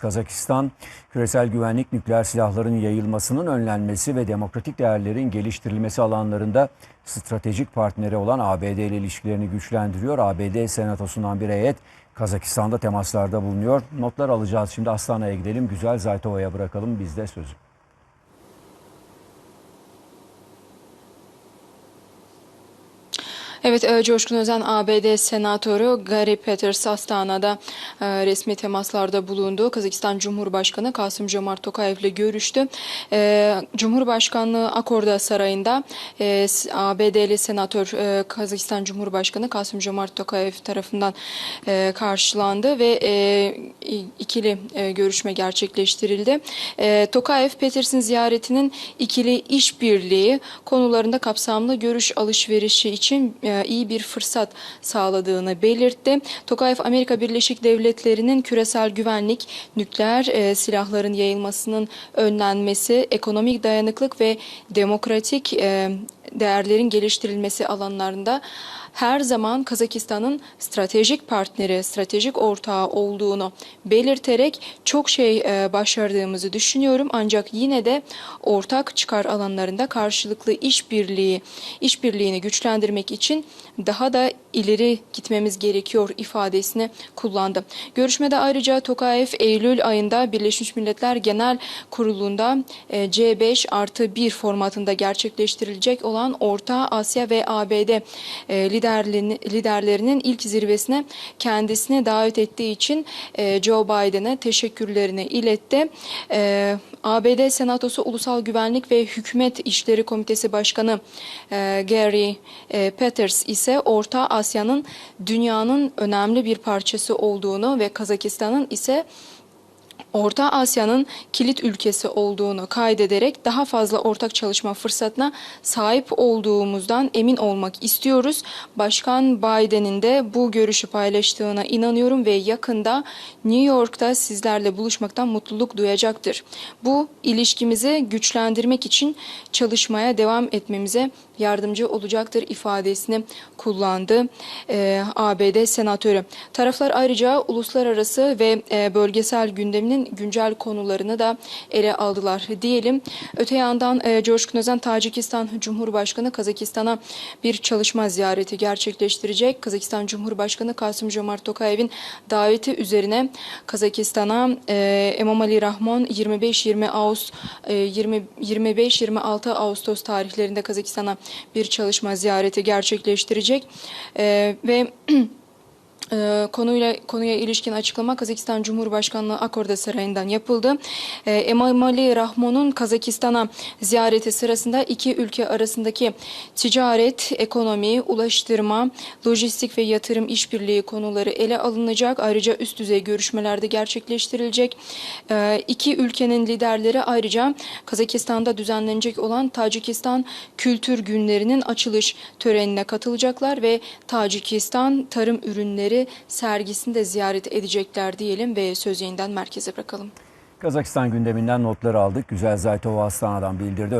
Kazakistan, küresel güvenlik, nükleer silahların yayılmasının önlenmesi ve demokratik değerlerin geliştirilmesi alanlarında stratejik partneri olan ABD ile ilişkilerini güçlendiriyor. ABD Senatosu'ndan bir heyet Kazakistan'da temaslarda bulunuyor. Notlar alacağız. Şimdi Astana'ya gidelim. Güzel Zaytova'ya bırakalım bizde sözü. Evet, e, Coşkun Özen ABD Senatörü Gary Peters Astana'da e, resmi temaslarda bulundu. Kazakistan Cumhurbaşkanı Kasım Jomart Tokayev ile görüştü. E, Cumhurbaşkanlığı Akorda Sarayı'nda e, ABD'li Senatör Kazakistan Cumhurbaşkanı Kasım Jomart Tokayev tarafından karşılandı ve ikili görüşme gerçekleştirildi. Tokayev Peters'in ziyaretinin ikili işbirliği konularında kapsamlı görüş alışverişi için e, iyi bir fırsat sağladığını belirtti. Tokayev Amerika Birleşik Devletleri'nin küresel güvenlik, nükleer e, silahların yayılmasının önlenmesi, ekonomik dayanıklık ve demokratik e, değerlerin geliştirilmesi alanlarında her zaman Kazakistan'ın stratejik partneri, stratejik ortağı olduğunu belirterek çok şey e, başardığımızı düşünüyorum. Ancak yine de ortak çıkar alanlarında karşılıklı işbirliği, işbirliğini güçlendirmek için daha da ileri gitmemiz gerekiyor ifadesini kullandı. Görüşmede ayrıca Tokayev Eylül ayında Birleşmiş Milletler Genel Kurulu'nda e, C5 artı 1 formatında gerçekleştirilecek olan Orta Asya ve ABD e, liderlerini, liderlerinin ilk zirvesine kendisine davet ettiği için e, Joe Biden'e teşekkürlerini iletti. ABD Senatosu Ulusal Güvenlik ve Hükümet İşleri Komitesi Başkanı Gary e, Peters ise Orta Asya'nın dünyanın önemli bir parçası olduğunu ve Kazakistan'ın ise Orta Asya'nın kilit ülkesi olduğunu kaydederek daha fazla ortak çalışma fırsatına sahip olduğumuzdan emin olmak istiyoruz. Başkan Biden'in de bu görüşü paylaştığına inanıyorum ve yakında New York'ta sizlerle buluşmaktan mutluluk duyacaktır. Bu ilişkimizi güçlendirmek için çalışmaya devam etmemize yardımcı olacaktır ifadesini kullandı e, ABD senatörü. Taraflar ayrıca uluslararası ve e, bölgesel gündeminin güncel konularını da ele aldılar diyelim. Öte yandan e, Coşkun Özen Tacikistan Cumhurbaşkanı Kazakistan'a bir çalışma ziyareti gerçekleştirecek. Kazakistan Cumhurbaşkanı Kasım Jomart Tokayev'in daveti üzerine Kazakistan'a e, Emomali Rahmon 25-20 Ağustos e, 20 25-26 Ağustos tarihlerinde Kazakistan'a bir çalışma ziyareti gerçekleştirecek E, ve e, konuyla konuya ilişkin açıklama Kazakistan Cumhurbaşkanlığı Akorda Sarayı'ndan yapıldı. E, Emomali Rahmon'un Kazakistan'a ziyareti sırasında iki ülke arasındaki ticaret, ekonomi, ulaştırma, lojistik ve yatırım işbirliği konuları ele alınacak. Ayrıca üst düzey görüşmelerde gerçekleştirilecek. E, iki ülkenin liderleri ayrıca Kazakistan'da düzenlenecek olan Tacikistan Kültür Günlerinin açılış törenine katılacaklar ve Tacikistan tarım ürünleri sergisini de ziyaret edecekler diyelim ve söz yeniden merkeze bırakalım. Kazakistan gündeminden notları aldık. Güzel Zaytova Astana'dan bildirdi.